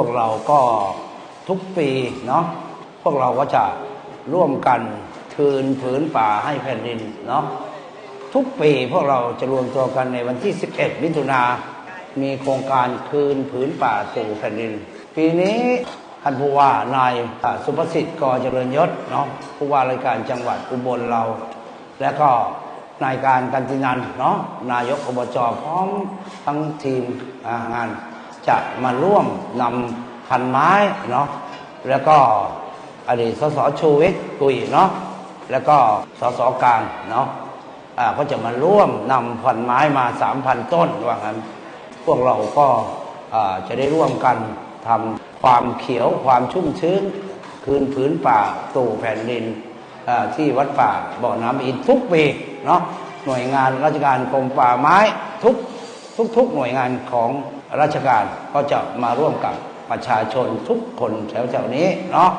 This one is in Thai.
วกเราก็ทุกปีเนาะพวกเราก็จะร่วมกันคืนผืนป่าให้แผ่นดินเนาะทุกปีพวกเราจะรวมตัวกันในวันที่ 11 มิถุนามีโครงการคืนผืนป่าสู่แผ่นดิน ปีนี้ท่านผู้ว่านายสุภสิทธิ์กอเจริญยศเนาะผู้ว่าราชการจังหวัดอุบลเรา และก็นายการกันตินันเนาะนายกอบจพร้อมทั้งทีมงาน จะมาร่วมนำพันไม้เนาะแล้วก็อดีตสสชูวิทย์กุยเนาะแล้วก็สสกลางเนาะอ่าก็จะมาร่วมนำพันไม้มา3,000ต้นว่างั้นพวกเราก็อ่าจะได้ร่วมกันทำความเขียวความชุ่มชื้น คืนผืนป่าสู่แผ่นดินอ่าที่วัดป่าบ่อน้ำอินทุกปีเนาะหน่วยงานราชการกรมป่าไม้ทุกทุก ๆ หน่วยงานของ ราชการก็จะมาร่วมกับประชาชนทุกคนแถวๆนี้เนาะ